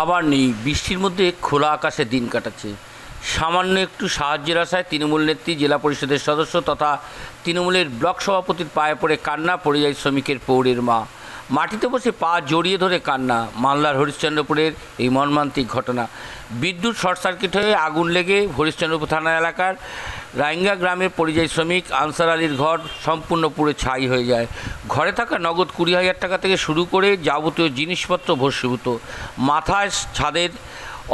খাবার নেই। বৃষ্টির মধ্যে খোলা আকাশে দিন কাটাচ্ছে। সামান্য একটু সাহায্যের আশায় তৃণমূল নেত্রী, জেলা পরিষদের সদস্য তথা তৃণমূলের ব্লক সভাপতির পায়ে পড়ে কান্না, পড়ে যায় শ্রমিকের পৌরের মা। মাটিতে বসে পা জড়িয়ে ধরে কান্না, মালদার হরিশ্চন্দ্রপুরের এই মর্মান্তিক ঘটনা। বিদ্যুৎ শর্ট সার্কিট হয়ে আগুন লেগে হরিশ্চন্দ্রপুর থানা এলাকার রাইঙ্গা গ্রামের পরিযায়ী শ্রমিক আনসার আলীর ঘর সম্পূর্ণ পুরে ছাই হয়ে যায়। ঘরে থাকা নগদ কুড়ি হাজার টাকা থেকে শুরু করে যাবতীয় জিনিসপত্র ভস্মীভূত। মাথায় ছাদের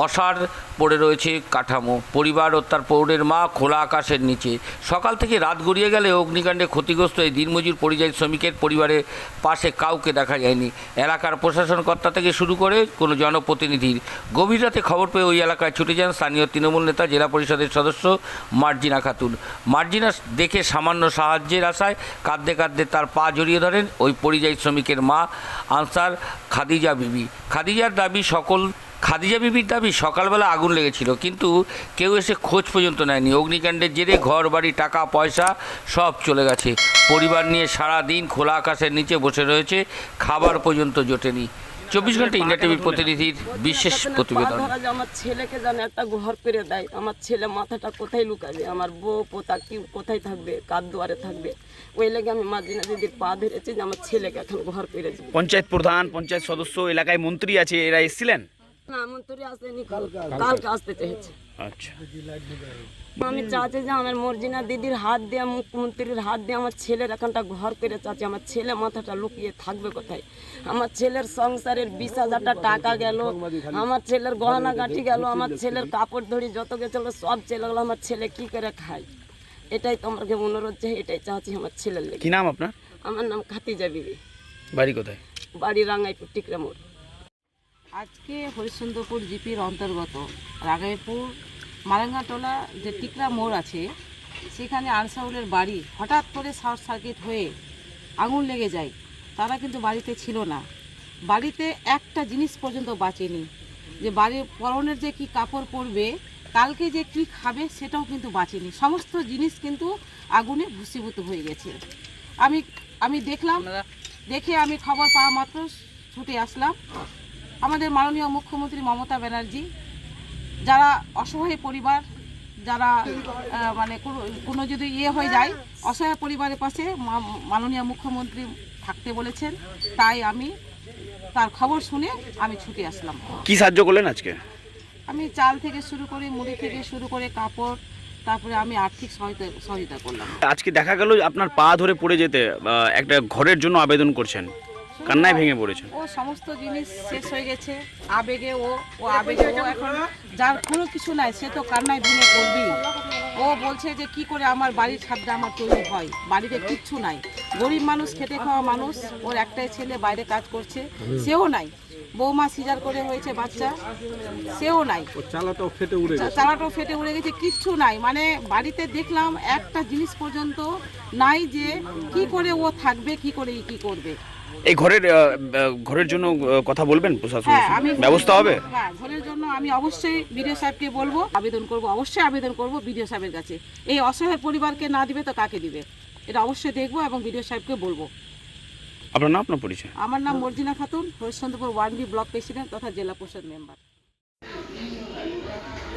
অসার পড়ে রয়েছে কাঠামো। পরিবার ও তার পৌরের মা খোলা আকাশের নিচে। সকাল থেকে রাত গড়িয়ে গেলে অগ্নিকাণ্ডে ক্ষতিগ্রস্ত এই দিনমজুর পরিযায়ী শ্রমিকের পরিবারের পাশে কাউকে দেখা যায়নি। এলাকার প্রশাসন কর্তা থেকে শুরু করে কোনো জনপ্রতিনিধির গভীর রাতে খবর পেয়ে ওই এলাকায় ছুটে যান স্থানীয় তৃণমূল নেতা, জেলা পরিষদের সদস্য মার্জিনা খাতুন। মার্জিনা দেখে সামান্য সাহায্যের আশায় কাঁদতে কাঁদতে তার পা জড়িয়ে ধরেন ওই পরিযায়ী শ্রমিকের মা আনসার খাদিজা বিবি। খাদিজার দাবি সকল খাদিজা বিবির দাবি সকালবেলা আগুন লেগেছিল কিন্তু কেউ এসে খোঁজ পর্যন্ত নেয়নি। অগ্নিকাণ্ডের জেরে ঘর বাড়ি টাকা পয়সা সব চলে গেছে। পরিবার নিয়ে সারা দিন খোলা আকাশের নিচে বসে রয়েছে। খাবার পর্যন্ত জোটেনি। চব্বিশ ঘণ্টা ইন্ডিয়া টিভির প্রতিনিধির বিশেষ প্রতিবেদন। আমার ছেলেকে যেন একটা ঘর করে দেয়। আমার ছেলে মাথাটা কোথায় লুকাবে? আমার বউ পোতা কি কোথায় থাকবে? কার দুয়ারে থাকবে? ওই লেগে আমি মাঝিনা দিদির পা ধরেছি যে আমার ছেলেকে এখন ঘর করে দিবে। পঞ্চায়েত প্রধান পঞ্চায়েত সদস্য এলাকায় মন্ত্রী আছে এরা এসেছিলেন? কালকে আসতে চেয়েছে। আচ্ছা। আমি চাচ্ছি যে আমার মর্জিনা দিদির হাত দিয়ে মুখ্যমন্ত্রীর হাত দিয়ে আমার ছেলের এখানটা ঘর করে চাচ্ছি আমার ছেলে মাথাটা লুকিয়ে থাকবে কোথায়? আমার ছেলের সংসারের বিশ হাজারটা টাকা গেল আমার ছেলের গহনা গাঠি গেল আমার ছেলের কাপড় ধরি যত গেছিল সব চলে গেলো আমার ছেলে কি করে খায়? এটাই তো আমাকে অনুরোধ যে এটাই চাচ্ছি আমার ছেলের কি নাম আপনার? আমার নাম খাতিজা বিবি। বাড়ি কোথায়? বাড়ি রাঙ্গাইপুর টিকরা মোড় আজকে হরিশ্চন্দ্রপুর জিপির অন্তর্গত রাগাইপুর মারাঙ্গাটোলা যে টিকরা মোড় আছে সেখানে আনসাউলের বাড়ি হঠাৎ করে শর্ট সার্কিট হয়ে আগুন লেগে যায়। তারা কিন্তু বাড়িতে ছিল না। বাড়িতে একটা জিনিস পর্যন্ত বাঁচেনি যে বাড়ির পরনের যে কি কাপড় পরবে কালকে যে কি খাবে সেটাও কিন্তু বাঁচেনি। সমস্ত জিনিস কিন্তু আগুনে ভূষীভূত হয়ে গেছে। আমি আমি দেখলাম দেখে আমি খবর পাওয়া মাত্র ছুটে আসলাম। আমাদের মাননীয় মুখ্যমন্ত্রী মমতা ব্যানার্জি যারা অসহায় পরিবার যারা মানে কোনো- যদি ইয়ে হয়ে যায় অসহায় পরিবারের পাশে মাননীয় মুখ্যমন্ত্রী থাকতে বলেছেন। তাই আমি তার খবর শুনে আমি ছুটে আসলাম। কি সাহায্য করলেন আজকে? আমি চাল থেকে শুরু করে মুড়ি থেকে শুরু করে কাপড় তারপরে আমি আর্থিক সহায়তা সহযোগিতা করলাম। আজকে দেখা গেল আপনার পা ধরে পড়ে যেতে একটা ঘরের জন্য আবেদন করছেন। কান্নায় ভেঙে পড়েছেন। ও সমস্ত জিনিস শেষ হয়ে গেছে। আবেগে ও ও আবেগে ও এখন যার কোনো কিছু নাই, সে তো কান্নাই ভেঙে পড়বি ও বলছে যে কি করে আমার বাড়ির ছাদটা আমার তৈরি হয়? বাড়িতে কিচ্ছু নাই। গরিব মানুষ, খেটে খাওয়া মানুষ, ওর একটাই ছেলে বাইরে কাজ করছে, সেও নাই। বৌমা সিজার করে হয়েছে বাচ্চা সেও নাই। চালাটাও ফেটে উড়ে চালাটাও ফেটে উড়ে গেছে কিচ্ছু নাই। মানে বাড়িতে দেখলাম একটা জিনিস পর্যন্ত নাই যে কি করে ও থাকবে কি করে কি করবে। এই ঘরের ঘরের জন্য কথা বলবেন প্রশাসন হ্যাঁ আমি ব্যবস্থা হবে? হ্যাঁ ঘরের জন্য আমি অবশ্যই বিডিও সাহেবকে বলব আবেদন করব অবশ্যই আবেদন করব বিডিও সাহেবের কাছে। এই অসহায় পরিবারকে না দিবে তো কাকে দিবে? এটা অবশ্যই দেখব এবং বিডিও সাহেবকে বলব। আপনার নাম আপনার পরিচয়? আমার নাম Marjina Khatun Harishchandrapur one B block president তথা জেলা পরিষদ মেম্বার।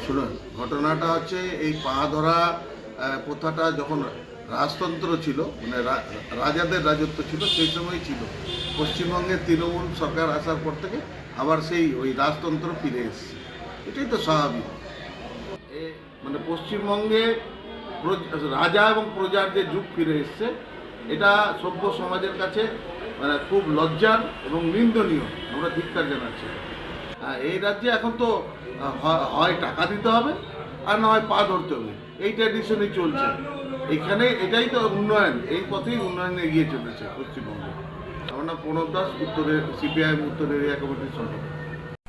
শুনুন ঘটনাটা হচ্ছে এই পা ধরা প্রথাটা যখন রাজতন্ত্র ছিল মানে রা- রাজাদের রাজত্ব ছিল সেই সময় ছিল। পশ্চিমবঙ্গে তৃণমূল সরকার আসার পর থেকে আবার সেই ওই রাজতন্ত্র ফিরে এসেছে। এটাই তো স্বাভাবিক। মানে পশ্চিমবঙ্গে রাজা এবং প্রজার যে যুগ ফিরে এসছে এটা সভ্য সমাজের কাছে মানে খুব লজ্জার এবং নিন্দনীয়। আমরা ধিক্কার জানাচ্ছি। হ্যাঁ, এই রাজ্যে এখন তো হয়- টাকা দিতে হবে আর না হয় পা ধরতে হবে। এই ট্র্যাডিশনই চলছে। এখানে এটাই তো উন্নয়ন। এই পথেই উন্নয়ন এগিয়ে চলেছে পশ্চিমবঙ্গে। আমার নাম প্রণব দাস উত্তরের সিপিআইএম উত্তর এরিয়া কমিটির সভাপতি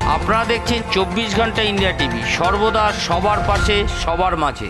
আপনারা দেখছেন চব্বিশ ঘণ্টা ইন্ডিয়া টিভি। সর্বদা সবার পাশে সবার মাঝে।